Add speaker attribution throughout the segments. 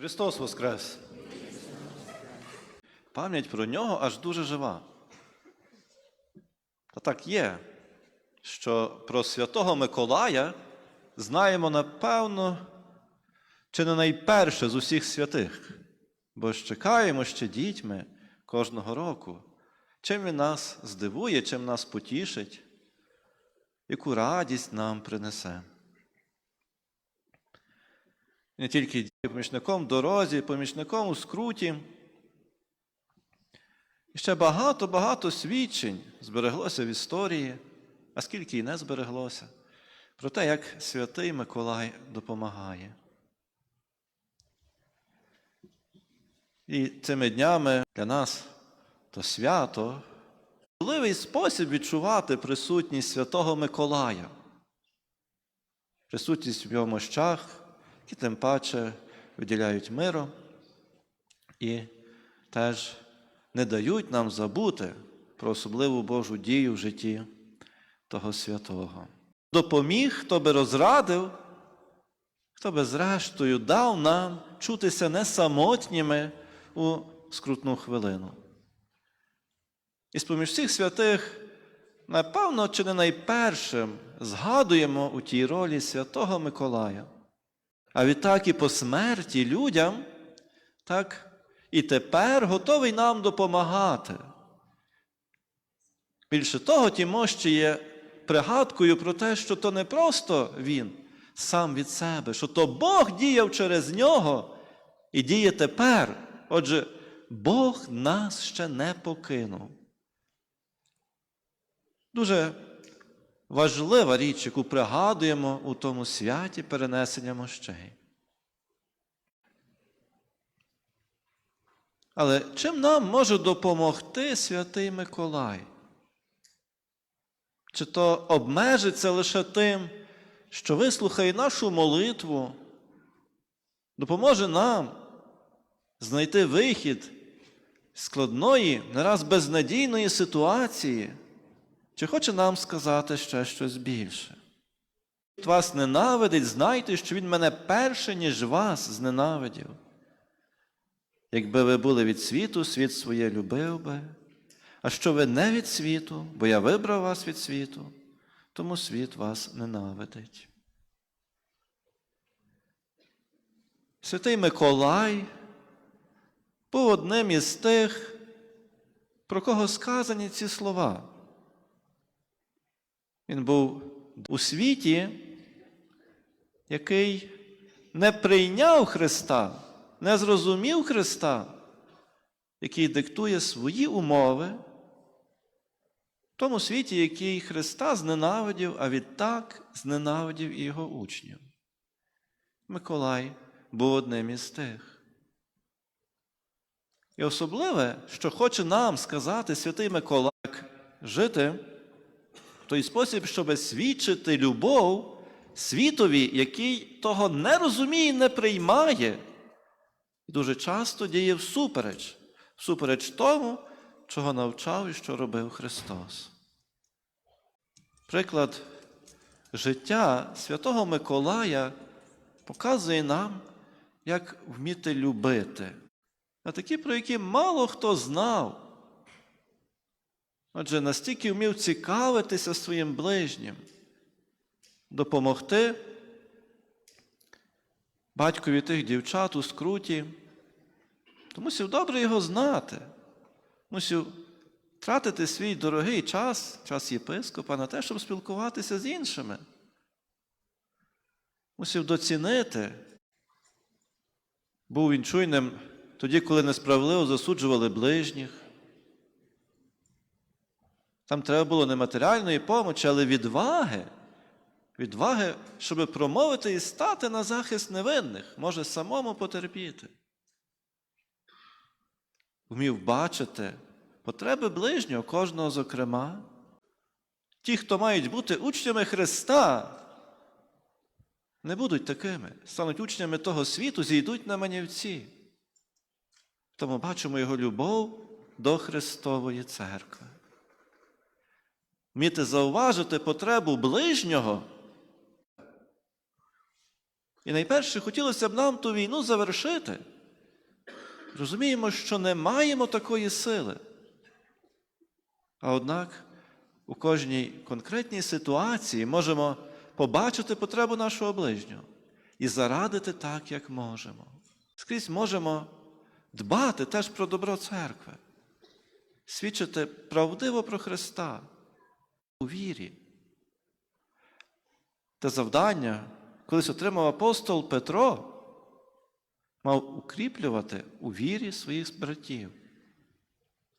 Speaker 1: Христос Воскрес! Пам'ять про нього аж дуже жива. Та так є, що про святого Миколая знаємо напевно, чи не найперше з усіх святих, бо ж чекаємо ще дітьми кожного року, чим він нас здивує, чим нас потішить, яку радість нам принесе. І не тільки помічником дорозі, помічником у скруті. І ще багато-багато свідчень збереглося в історії, а скільки й не збереглося, про те, як святий Миколай допомагає. І цими днями для нас то свято, можливий спосіб відчувати присутність святого Миколая, присутність в його мощах, які тим паче виділяють миру і теж не дають нам забути про особливу Божу дію в житті того святого. Допоміг, хто би розрадив, хто би зрештою дав нам чутися не самотніми у скрутну хвилину. І з-поміж всіх святих, напевно, чи не найпершим згадуємо у тій ролі святого Миколая. А відтак і по смерті людям, так і тепер готовий нам допомагати. Більше того, Тімо ще є пригадкою про те, що то не просто він сам від себе, що то Бог діяв через нього і діє тепер. Отже, Бог нас ще не покинув. Дуже важлива річ, яку пригадуємо у тому святі перенесення мощей. Але чим нам може допомогти святий Миколай? Чи то обмежиться лише тим, що вислухає нашу молитву, допоможе нам знайти вихід складної, не раз безнадійної ситуації, чи хоче нам сказати ще щось більше? Вас ненавидить, знайте, що Він мене перше, ніж вас зненавидів. Якби ви були від світу, світ своє любив би, а що ви не від світу, бо я вибрав вас від світу, тому світ вас ненавидить. Святий Миколай був одним із тих, про кого сказані ці слова. Він був у світі, який не прийняв Христа, не зрозумів Христа, який диктує свої умови в тому світі, який Христа зненавидів, а відтак зненавидів і його учнів. Миколай був одним із тих. І особливе, що хоче нам сказати святий Миколай, жити той спосіб, щоб свідчити любов світові, який того не розуміє, не приймає, і дуже часто діє всупереч, всупереч тому, чого навчав і що робив Христос. Приклад життя святого Миколая показує нам, як вміти любити. А такі, про які мало хто знав. Отже, настільки вмів цікавитися своїм ближнім, допомогти батькові тих дівчат у скруті, то мусив добре його знати, мусив тратити свій дорогий час, час єпископа, на те, щоб спілкуватися з іншими. Мусив доцінити. Був він чуйним тоді, коли несправедливо засуджували ближніх. Там треба було не матеріальної помочі, але відваги. Відваги, щоб промовити і стати на захист невинних, може самому потерпіти. Вмів бачити потреби ближнього, кожного зокрема. Ті, хто мають бути учнями Христа, не будуть такими, стануть учнями того світу, зійдуть на манівці. Тому бачимо його любов до Христової церкви. Вміти зауважити потребу ближнього І найперше хотілося б нам ту війну завершити. Розуміємо, що не маємо такої сили. А однак у кожній конкретній ситуації можемо побачити потребу нашого ближнього і зарадити так, як можемо. Скрізь можемо дбати теж про добро церкви, свідчити правдиво про Христа у вірі. Те завдання колись отримав апостол Петро, мав укріплювати у вірі своїх братів.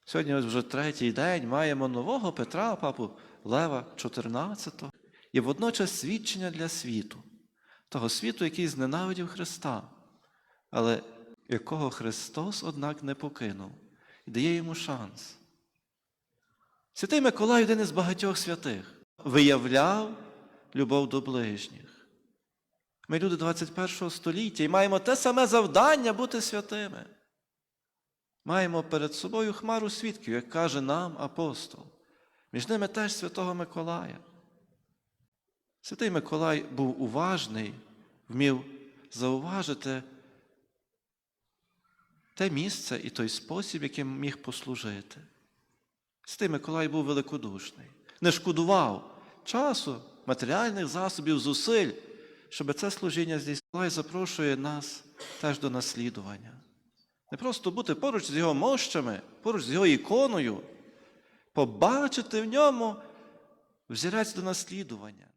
Speaker 1: Сьогодні ось вже третій день маємо нового Петра, папу Лева XIV, і водночас свідчення для світу, того світу, який зненавидів Христа, але якого Христос, однак, не покинув і дає йому шанс. Святий Миколай один із багатьох святих виявляв любов до ближніх. Ми люди 21 століття і маємо те саме завдання бути святими. Маємо перед собою хмару свідків, як каже нам апостол. Між ними теж святого Миколая. Святий Миколай був уважний, вмів зауважити те місце і той спосіб, яким міг послужити. Святий Миколай був великодушний, не шкодував часу, матеріальних засобів, зусиль, щоб це служіння здійснити. Миколай запрошує нас теж до наслідування. Не просто бути поруч з його мощами, поруч з його іконою, побачити в ньому взірець до наслідування.